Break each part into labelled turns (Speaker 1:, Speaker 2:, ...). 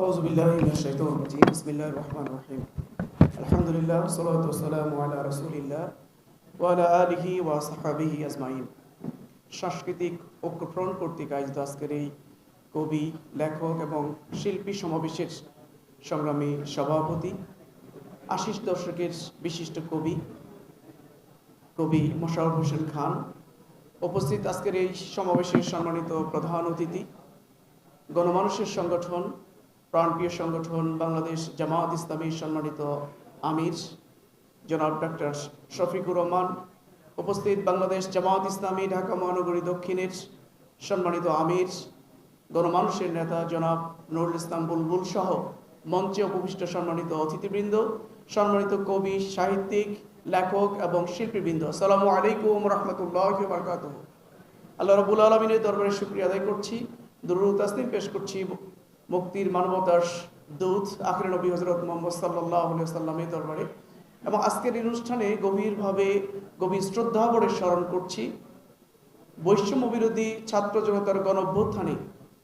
Speaker 1: أعوذ بالله من الشيطان الرجيم بسم الله الرحمن الرحيم الحمد لله والصلاة والسلام على رسول الله وعلى آله وصحبه أجمعين সাংস্কৃতিক ঐক্যফ্রন্ট কর্তৃক আয়োজিত আজকের এই কবি লেখক এবং শিল্পী সমাবেশের সংগ্রামী সভাপতি আশিস দর্শকের বিশিষ্ট কবি কবি মোশারফ হোসেন খান উপস্থিত আজকের এই সমাবেশের সম্মানিত প্রধান অতিথি গণমানুষের সংগঠন প্রাণপ্রিয় সংগঠন বাংলাদেশ জামায়াত ইসলামীর সম্মানিত আমির, জনাব ডক্টর শফিকুর রহমান, উপস্থিত বাংলাদেশ জামায়াত ইসলামী ঢাকা মহানগরী দক্ষিণের সম্মানিত আমির, গণমানুষের নেতা জনাব নুরুল ইসলাম বুলবুল সহ মঞ্চে উপবিষ্ট সম্মানিত অতিথিবৃন্দ, সম্মানিত কবি, সাহিত্যিক, লেখক এবং শিল্পীবৃন্দ। আসসালামু আলাইকুম রহমতুল্লাহ আল্লাহ রবুল আলমিনের দরবারে শুক্রিয়া আদায় করছি, দুরুদ তাসলিম পেশ করছি। মুক্তির মানবতার দূত আখরে নবী হজরত মোহাম্মদ সাল্লাহ সাল্লামের দরবারে। এবং আজকের এই অনুষ্ঠানে গভীরভাবে গভীর শ্রদ্ধা ভরে স্মরণ করছি বৈষম্য বিরোধী ছাত্র জনতার গণ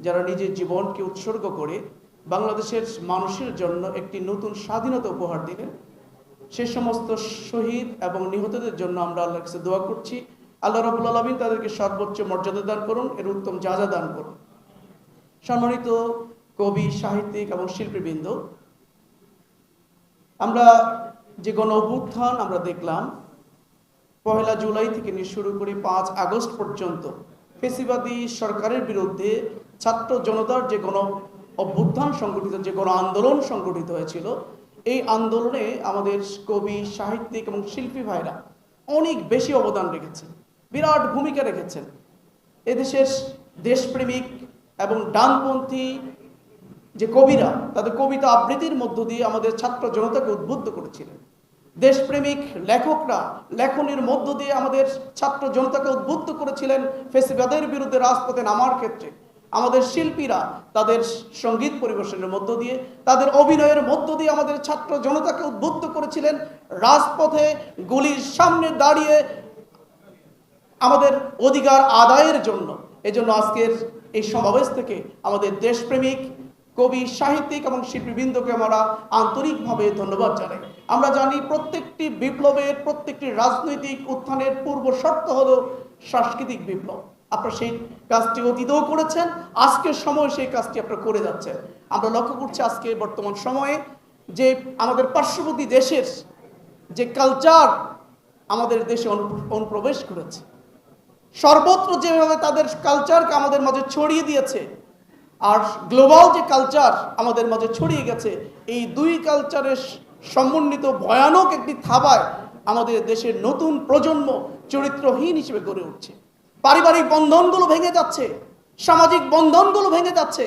Speaker 1: যারা নিজের জীবনকে উৎসর্গ করে বাংলাদেশের মানুষের জন্য একটি নতুন স্বাধীনতা উপহার দিলেন, সে সমস্ত শহীদ এবং নিহতদের জন্য আমরা আল্লাহর কাছে দোয়া করছি। আল্লাহ রবুল আলমিন তাদেরকে সর্বোচ্চ মর্যাদা দান করুন, এর উত্তম যা দান করুন। সম্মানিত কবি, সাহিত্যিক এবং শিল্পীবৃন্দ। আমরা যে গণ অভ্যুত্থান আমরা দেখলাম, পহেলা জুলাই থেকে নিয়ে শুরু করে পাঁচ আগস্ট পর্যন্ত ফেসিবাদী সরকারের বিরুদ্ধে ছাত্র জনতার যে গণ অভ্যুত্থান সংগঠিত, যে গণ আন্দোলন সংগঠিত হয়েছিল, এই আন্দোলনে আমাদের কবি, সাহিত্যিক এবং শিল্পী ভাইরা অনেক বেশি অবদান রেখেছেন, বিরাট ভূমিকা রেখেছেন। এদেশের দেশপ্রেমিক এবং ডানপন্থী যে কবিরা তাদের কবিতা আবৃত্তির মধ্য দিয়ে আমাদের ছাত্র জনতাকে উদ্বুদ্ধ করেছিলেন। দেশপ্রেমিক লেখকরা লেখনের মধ্য দিয়ে আমাদের ছাত্র জনতাকে উদ্বুদ্ধ করেছিলেন ফেসিবাদের বিরুদ্ধে রাজপথে নামার ক্ষেত্রে। আমাদের শিল্পীরা তাদের সংগীত পরিবেশনের মধ্য দিয়ে, তাদের অভিনয়ের মধ্য দিয়ে আমাদের ছাত্র জনতাকে উদ্বুদ্ধ করেছিলেন। রাজপথে গুলির সামনে দাঁড়িয়ে আমাদের অধিকার আদায়ের জন্য। এজন্য আজকের এই সমাবেশ থেকে আমাদের দেশপ্রেমিক কবি, সাহিত্যিক এবং শিল্পীবৃন্দকে আমরা আন্তরিকভাবে ধন্যবাদ জানাই। আমরা জানি প্রত্যেকটি বিপ্লবের, প্রত্যেকটি রাজনৈতিক উত্থানের পূর্ব শর্ত হলো সাংস্কৃতিক বিপ্লব। আপনারা সেই কাজটি অতীতও করেছেন, আজকের সময় সেই কাজটি আপনারা করে যাচ্ছেন। আমরা লক্ষ্য করছি আজকে বর্তমান সময়ে যে আমাদের পার্শ্ববর্তী দেশের যে কালচার আমাদের দেশে অনুপ্রবেশ করেছে। সর্বত্র যেভাবে তাদের কালচারকে আমাদের মাঝে ছড়িয়ে দিয়েছে আর গ্লোবাল যে কালচার আমাদের মাঝে ছড়িয়ে গেছে, এই দুই কালচারের সমন্বিত ভয়ানক একটি থাবায় আমাদের দেশের নতুন প্রজন্ম চরিত্রহীন হিসেবে গড়ে উঠছে। পারিবারিক বন্ধনগুলো ভেঙে যাচ্ছে, সামাজিক বন্ধনগুলো ভেঙে যাচ্ছে।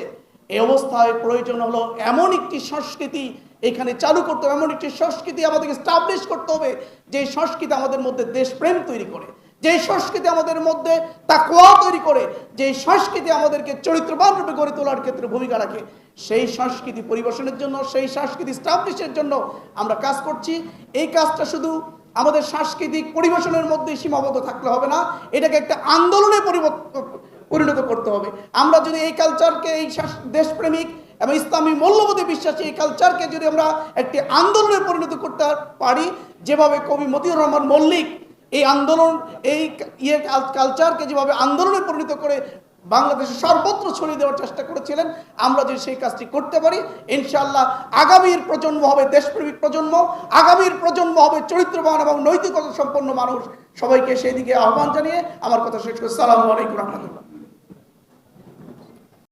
Speaker 1: এই অবস্থায় প্রয়োজন হলো এমন একটি সংস্কৃতি, এখানে চালু করতে হবে, এমন একটি সংস্কৃতি আমাদেরকে স্টাবলিশ করতে হবে, যে সংস্কৃতি আমাদের মধ্যে দেশপ্রেম তৈরি করে। যে সংস্কৃতি আমাদের মধ্যে তাকওয়া তৈরি করে যে সংস্কৃতি আমাদেরকে চরিত্রবান রূপে গড়ে তোলার ক্ষেত্রে ভূমিকা রাখে, সেই সংস্কৃতি পরিবেশনের জন্য, সেই সংস্কৃতি স্টাবলিশের জন্য আমরা কাজ করছি। এই কাজটা শুধু আমাদের সাংস্কৃতিক পরিবেশনের মধ্যে সীমাবদ্ধ থাকলে হবে না, এটাকে একটা আন্দোলনে পরিবর্তন পরিণত করতে হবে। আমরা যদি এই কালচারকে এই দেশপ্রেমিক এবং ইসলামী মূল্যবোধে বিশ্বাসী এই কালচারকে যদি আমরা একটি আন্দোলনে পরিণত করতে পারি, যেভাবে কবি মতিউর রহমান মল্লিক এই আন্দোলন, এই ইয়ে কালচারকে যেভাবে আন্দোলনে পরিণত করে বাংলাদেশে সর্বত্র ছড়িয়ে দেওয়ার চেষ্টা করেছিলেন, আমরা যদি সেই কাজটি করতে পারি। ইনশাল্লাহ আগামীর প্রজন্ম হবে দেশপ্রেমিক প্রজন্ম, আগামীর প্রজন্ম হবে চরিত্রবান এবং নৈতিকতা সম্পন্ন মানুষ। সবাইকে সেই দিকে আহ্বান জানিয়ে আমার কথা শেষ করছি। সালামু আলাইকুম রহমতুল্লাহ।